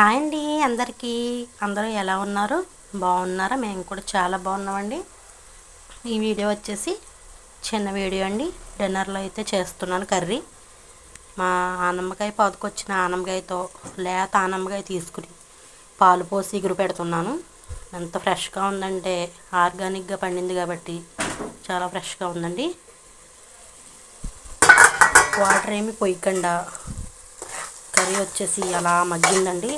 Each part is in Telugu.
హాయ్ అండి అందరికీ. అందరూ ఎలా ఉన్నారు? బాగున్నారా? మేము కూడా చాలా బాగున్నామండి. ఈ వీడియో వచ్చేసి చిన్న వీడియో అండి. డిన్నర్లో అయితే చేస్తున్నాను కర్రీ. మా ఆనమ్మకాయ పాదుకొచ్చిన ఆనమ్మకాయతో లేత ఆనమ్మకాయ తీసుకుని పాలు పోసి ఎగురు పెడుతున్నాను. ఎంత ఫ్రెష్గా ఉందంటే ఆర్గానిక్గా పండింది కాబట్టి చాలా ఫ్రెష్గా ఉందండి. వాటర్ ఏమి పొయ్యకుండా కర్రీ వచ్చేసి అలా మగ్గిందండి.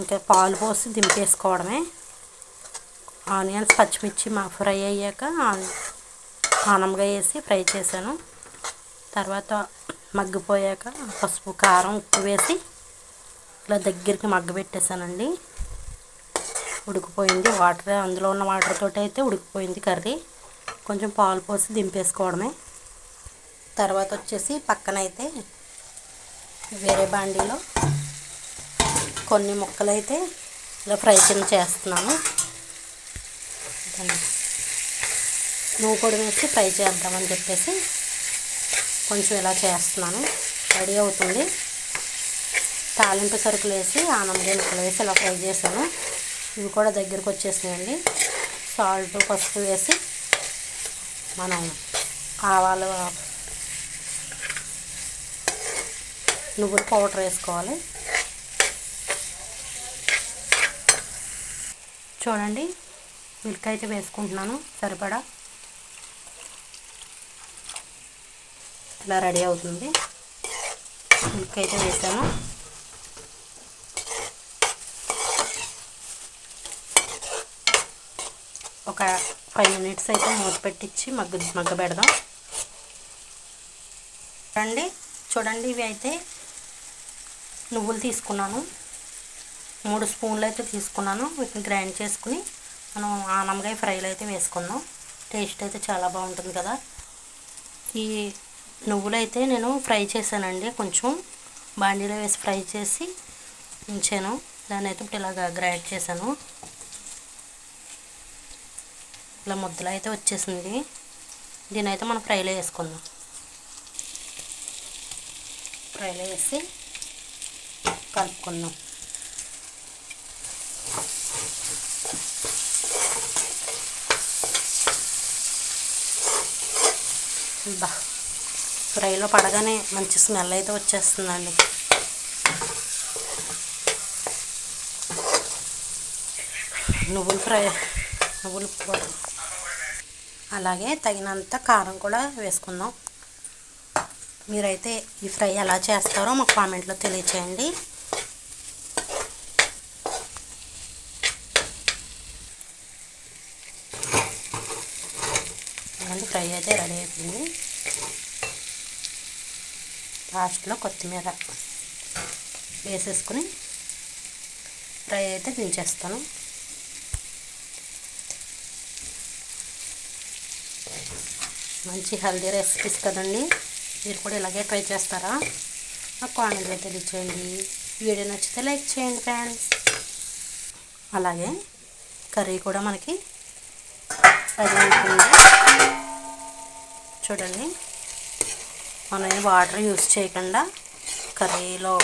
ఇంకా పాలు పోసి దింపేసుకోవడమే. ఆనియన్స్ పచ్చిమిర్చి మా ఫ్రై అయ్యాక ఆనంగా వేసి ఫ్రై చేశాను. తర్వాత మగ్గిపోయాక పసుపు కారం ఉప్పు వేసి ఇలా దగ్గరికి మగ్గ పెట్టేశానండి ఉడికిపోయింది. వాటర్ అందులో ఉన్న వాటర్ తోటి అయితే ఉడికిపోయింది కర్రీ. కొంచెం పాలు పోసి దింపేసుకోవడమే. తర్వాత వచ్చేసి పక్కన అయితే వేరే బాండీలో కొన్ని ముక్కలు అయితే ఇలా ఫ్రై కింద చేస్తున్నాను. నువ్వు కూడా వేసి ఫ్రై చేద్దామని చెప్పేసి కొంచెం ఇలా చేస్తున్నాను. రెడీ అవుతుంది. తాలింపు సరుకులు వేసి ఆనంద ముక్కలు వేసి ఇలా ఫ్రై చేశాను. ఇవి కూడా దగ్గరకు వచ్చేసినాయండి. సాల్ట్ పసుపు వేసి మనం ఆవాలు నువ్వుల పౌడర్ వేసుకోవాలి. చూడండి మిల్క్ అయితే వేసుకుంటున్నాను సరిపడా. ఇలా రెడీ అవుతుంది. మిల్క్ అయితే వేసాను. ఒక ఫైవ్ మినిట్స్ అయితే మూత పెట్టించి మగ్గ మగ్గ పెడదాం చూడండి చూడండి ఇవి అయితే నువ్వులు తీసుకున్నాను. మూడు స్పూన్లు అయితే తీసుకున్నాను. వీటిని గ్రైండ్ చేసుకుని మనం ఆనమకాయ ఫ్రైలు అయితే వేసుకుందాం. టేస్ట్ అయితే చాలా బాగుంటుంది కదా. ఈ నువ్వులు అయితే నేను ఫ్రై చేశానండి. కొంచెం బాండీలో వేసి ఫ్రై చేసి ఉంచాను. దాన్ని అయితే ఇప్పుడు ఇలాగ గ్రైండ్ చేశాను. ఇలా ముద్దలు అయితే వచ్చేసింది. దీని అయితే మనం ఫ్రైలో వేసుకుందాం. ఫ్రైలో వేసి కలుపుకుందాం బా ఫ్రైలో పడగానే మంచి స్మెల్ అయితే వచ్చేస్తుందండి. నువ్వులు ఫ్రై నువ్వులు అలాగే తగినంత కారం కూడా వేసుకుందాం. మీరైతే ఈ ఫ్రై ఎలా చేస్తారో మాకు కామెంట్లో తెలియచేయండి. ఫ్రై అయితే రెడీ అయిపోయింది. లాస్ట్లో కొత్తిమీర వేసేసుకుని ఫ్రై అయితే దించేస్తాను. మంచి హెల్దీ రెసిపీస్ కదండి. మీరు కూడా ఇలాగే ట్రై చేస్తారా? నాకు కామెంట్లో తెలియచేయండి. వీడియో నచ్చితే లైక్ చేయండి ఫ్రెండ్స్. అలాగే కర్రీ కూడా మనకి రెడీ అయిపోయింది. చూడండి. మనం వాటర్ యూస్ చేయకుండా కర్రీలో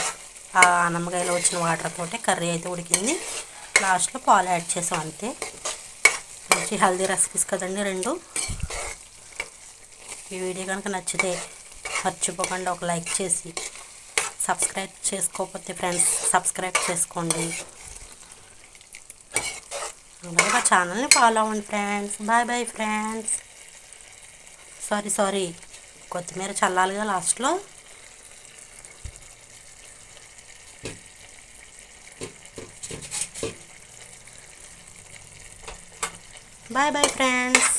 ఆ అన్నమకాయలో వచ్చిన వాటర్ తోటి కర్రీ అయితే ఉడికింది. లాస్ట్లో పాలు యాడ్ చేసాం అంతే. మంచి హెల్దీ రెసిపీస్ కదండి రెండు. ఈ వీడియో కనుక నచ్చితే మర్చిపోకుండా ఒక లైక్ చేసి సబ్స్క్రైబ్ చేసుకోకపోతే ఫ్రెండ్స్ సబ్స్క్రైబ్ చేసుకోండి. అలాగే మా ఛానల్ని ఫాలో అవ్వండి friends. Bye bye friends. Sorry sorry. కొత్తిమీర చల్లాలిగా లాస్ట్లో. Bye bye friends.